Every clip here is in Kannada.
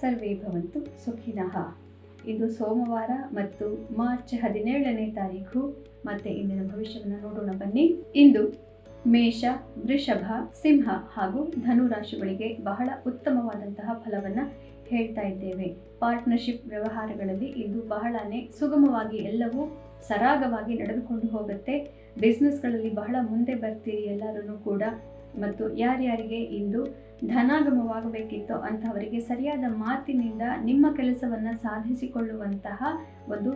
ಸರ್ವೇ ಭವಂತು ಸುಖಿನಃ. ಇದು ಸೋಮವಾರ ಮತ್ತು ಮಾರ್ಚ್ ಹದಿನೇಳನೇ ತಾರೀಕು ಮತ್ತೆ ಇಂದಿನ ಭವಿಷ್ಯವನ್ನು ನೋಡೋಣ ಬನ್ನಿ. ಇಂದು ಮೇಷ, ವೃಷಭ, ಸಿಂಹ ಹಾಗೂ ಧನು ರಾಶಿಗಳಿಗೆ ಬಹಳ ಉತ್ತಮವಾದಂತಹ ಫಲವನ್ನ ಹೇಳ್ತಾ ಇದ್ದೇವೆ. ಪಾರ್ಟ್ನರ್ಶಿಪ್ ವ್ಯವಹಾರಗಳಲ್ಲಿ ಇದು ಬಹಳನೇ ಸುಗಮವಾಗಿ ಎಲ್ಲವೂ ಸರಾಗವಾಗಿ ನಡೆದುಕೊಂಡು ಹೋಗುತ್ತೆ. ಬಿಸ್ನೆಸ್ಗಳಲ್ಲಿ ಬಹಳ ಮುಂದೆ ಬರ್ತೀರಿ ಎಲ್ಲರೂ ಕೂಡ ಮತ್ತು ಯಾರ್ಯಾರಿಗೆ ಇಂದು ಧನಾಗಮವಾಗಬೇಕಿತ್ತೋ ಅಂಥವರಿಗೆ ಸರಿಯಾದ ಮಾತಿನಿಂದ ನಿಮ್ಮ ಕೆಲಸವನ್ನು ಸಾಧಿಸಿಕೊಳ್ಳುವಂತಹ ಒಂದು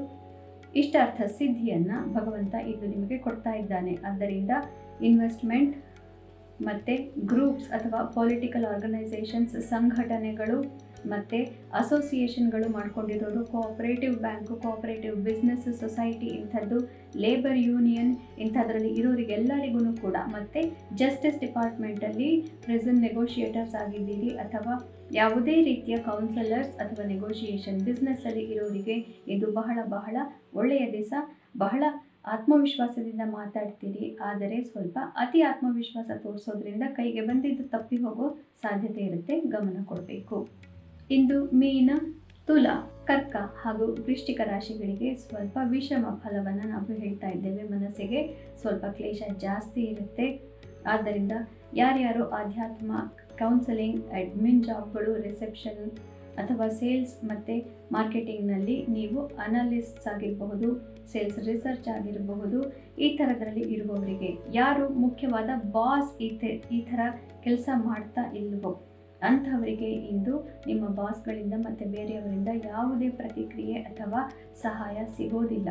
ಇಷ್ಟಾರ್ಥ ಸಿದ್ಧಿಯನ್ನು ಭಗವಂತ ಇಂದು ನಿಮಗೆ ಕೊಡ್ತಾ ಇದ್ದಾನೆ. ಆದ್ದರಿಂದ ಇನ್ವೆಸ್ಟ್ಮೆಂಟ್ ಮತ್ತು ಗ್ರೂಪ್ಸ್ ಅಥವಾ ಪೊಲಿಟಿಕಲ್ ಆರ್ಗನೈಸೇಷನ್ಸ್ ಸಂಘಟನೆಗಳು ಮತ್ತು ಅಸೋಸಿಯೇಷನ್ಗಳು ಮಾಡ್ಕೊಂಡಿರೋರು cooperative bank, cooperative business society ಇಂಥದ್ದು, ಲೇಬರ್ ಯೂನಿಯನ್ ಇಂಥದ್ರಲ್ಲಿ ಇರೋರಿಗೆಲ್ಲರಿಗೂ ಕೂಡ. ಮತ್ತು ಜಸ್ಟಿಸ್ ಡಿಪಾರ್ಟ್ಮೆಂಟಲ್ಲಿ ಪ್ರೆಸೆಂಟ್ ನೆಗೋಷಿಯೇಟರ್ಸ್ ಆಗಿದ್ದೀರಿ ಅಥವಾ ಯಾವುದೇ ರೀತಿಯ ಕೌನ್ಸಿಲರ್ಸ್ ಅಥವಾ ನೆಗೋಷಿಯೇಷನ್ ಬಿಸ್ನೆಸ್ಸಲ್ಲಿ ಇರೋರಿಗೆ ಇದು ಬಹಳ ಬಹಳ ಒಳ್ಳೆಯ ದಿವಸ. ಬಹಳ ಆತ್ಮವಿಶ್ವಾಸದಿಂದ ಮಾತಾಡ್ತೀರಿ. ಆದರೆ ಸ್ವಲ್ಪ ಅತಿ ಆತ್ಮವಿಶ್ವಾಸ ತೋರಿಸೋದ್ರಿಂದ ಕೈಗೆ ಬಂದಿದ್ದು ತಪ್ಪಿ ಹೋಗೋ ಸಾಧ್ಯತೆ ಇರುತ್ತೆ. ಗಮನ ಕೊಡಬೇಕು. ಇಂದು ಮೀನ, ತುಲ, ಕರ್ಕ ಹಾಗೂ ವೃಶ್ಚಿಕ ರಾಶಿಗಳಿಗೆ ಸ್ವಲ್ಪ ವಿಷಮ ಫಲವನ್ನು ನಾವು ಹೇಳ್ತಾ ಇದ್ದೇವೆ. ಮನಸ್ಸಿಗೆ ಸ್ವಲ್ಪ ಕ್ಲೇಶ ಜಾಸ್ತಿ ಇರುತ್ತೆ. ಆದ್ದರಿಂದ ಯಾರ್ಯಾರು ಆಧ್ಯಾತ್ಮ ಕೌನ್ಸಲಿಂಗ್ ಅಡ್ಮಿನ್ ಜಾಬ್ಗಳು ರಿಸೆಪ್ಷನ್ ಅಥವಾ ಸೇಲ್ಸ್ ಮತ್ತು ಮಾರ್ಕೆಟಿಂಗ್ನಲ್ಲಿ ನೀವು ಅನಾಲಿಸ್ಟ್ಸ್ ಆಗಿರಬಹುದು ಸೇಲ್ಸ್ ರಿಸರ್ಚ್ ಆಗಿರಬಹುದು, ಈ ಥರದರಲ್ಲಿ ಇರುವವರಿಗೆ ಯಾರು ಮುಖ್ಯವಾದ ಬಾಸ್ ಈ ಥರ ಕೆಲಸ ಮಾಡ್ತಾ ಇಲ್ವೋ ಅಂಥವರಿಗೆ ಇಂದು ನಿಮ್ಮ ಬಾಸ್ಗಳಿಂದ ಮತ್ತು ಬೇರೆಯವರಿಂದ ಯಾವುದೇ ಪ್ರತಿಕ್ರಿಯೆ ಅಥವಾ ಸಹಾಯ ಸಿಗೋದಿಲ್ಲ.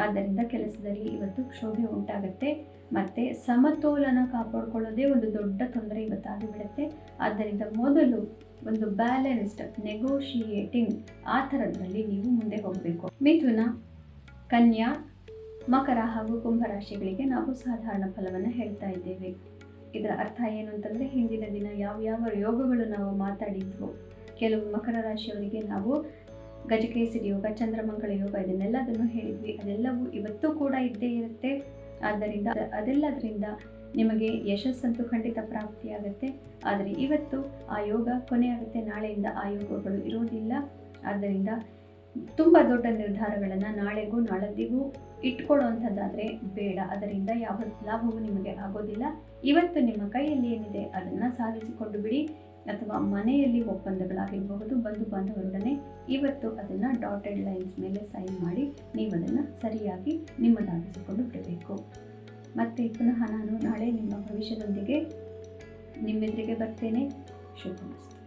ಆದ್ದರಿಂದ ಕೆಲಸದಲ್ಲಿ ಇವತ್ತು ಕ್ಷೋಭೆ ಉಂಟಾಗುತ್ತೆ. ಮತ್ತು ಸಮತೋಲನ ಕಾಪಾಡಿಕೊಳ್ಳೋದೇ ಒಂದು ದೊಡ್ಡ ತೊಂದರೆ ಇವತ್ತಾಗಿಬಿಡುತ್ತೆ. ಆದ್ದರಿಂದ ಮೊದಲು ಒಂದು ಬ್ಯಾಲೆನ್ಸ್ಡ್ ನೆಗೋಷಿಯೇಟಿಂಗ್ ಆ ಥರದ್ರಲ್ಲಿ ನೀವು ಮುಂದೆ ಹೋಗಬೇಕು. ಮಿಥುನ, ಕನ್ಯಾ, ಮಕರ ಹಾಗೂ ಕುಂಭರಾಶಿಗಳಿಗೆ ನಾವು ಸಾಧಾರಣ ಫಲವನ್ನು ಹೇಳ್ತಾ ಇದ್ದೇವೆ. ಇದರ ಅರ್ಥ ಏನು ಅಂತಂದರೆ ಹಿಂದಿನ ದಿನ ಯಾವ ಯಾವ ಯೋಗಗಳು ನಾವು ಮಾತಾಡಿದ್ವು, ಕೆಲವು ಮಕರ ರಾಶಿಯವರಿಗೆ ನಾವು ಗಜಕೇಸರಿ ಯೋಗ, ಚಂದ್ರಮಂಗಳ ಯೋಗ ಇದನ್ನೆಲ್ಲದನ್ನು ಹೇಳಿದ್ವಿ. ಅದೆಲ್ಲವೂ ಇವತ್ತು ಕೂಡ ಇದ್ದೇ ಇರುತ್ತೆ. ಆದ್ದರಿಂದ ಅದೆಲ್ಲದರಿಂದ ನಿಮಗೆ ಯಶಸ್ಸಂತೂ ಖಂಡಿತ ಪ್ರಾಪ್ತಿಯಾಗುತ್ತೆ. ಆದರೆ ಇವತ್ತು ಆ ಯೋಗ ಕೊನೆಯಾಗುತ್ತೆ. ನಾಳೆಯಿಂದ ಆ ಯೋಗಗಳು ಇರೋದಿಲ್ಲ. ಆದ್ದರಿಂದ ತುಂಬ ದೊಡ್ಡ ನಿರ್ಧಾರಗಳನ್ನು ನಾಳೆಗೂ ನಾಳದ್ದಿಗೂ ಇಟ್ಕೊಳ್ಳುವಂಥದ್ದಾದರೆ ಬೇಡ. ಅದರಿಂದ ಯಾವ ಲಾಭವೂ ನಿಮಗೆ ಆಗೋದಿಲ್ಲ. ಇವತ್ತು ನಿಮ್ಮ ಕೈಯಲ್ಲಿ ಏನಿದೆ ಅದನ್ನು ಸಾಧಿಸಿಕೊಂಡು ಬಿಡಿ. ಅಥವಾ ಮನೆಯಲ್ಲಿ ಒಪ್ಪಂದಗಳಾಗಿರಬಹುದು ಬಂಧು ಬಾಂಧವರೊಡನೆ ಇವತ್ತು ಅದನ್ನು ಡಾಟೆಡ್ ಲೈನ್ಸ್ ಮೇಲೆ ಸೈನ್ ಮಾಡಿ ನೀವು ಅದನ್ನು ಸರಿಯಾಗಿ ನಿಮ್ಮದಾಗಿಸಿಕೊಂಡು ಬಿಡಬೇಕು. ಮತ್ತು ಪುನಃ ನಾನು ನಾಳೆ ನಿಮ್ಮ ಭವಿಷ್ಯದೊಂದಿಗೆ ನಿಮ್ಮೆದುರಿಗೆ ಬರ್ತೇನೆ. ಶುಭಮಸ್ತು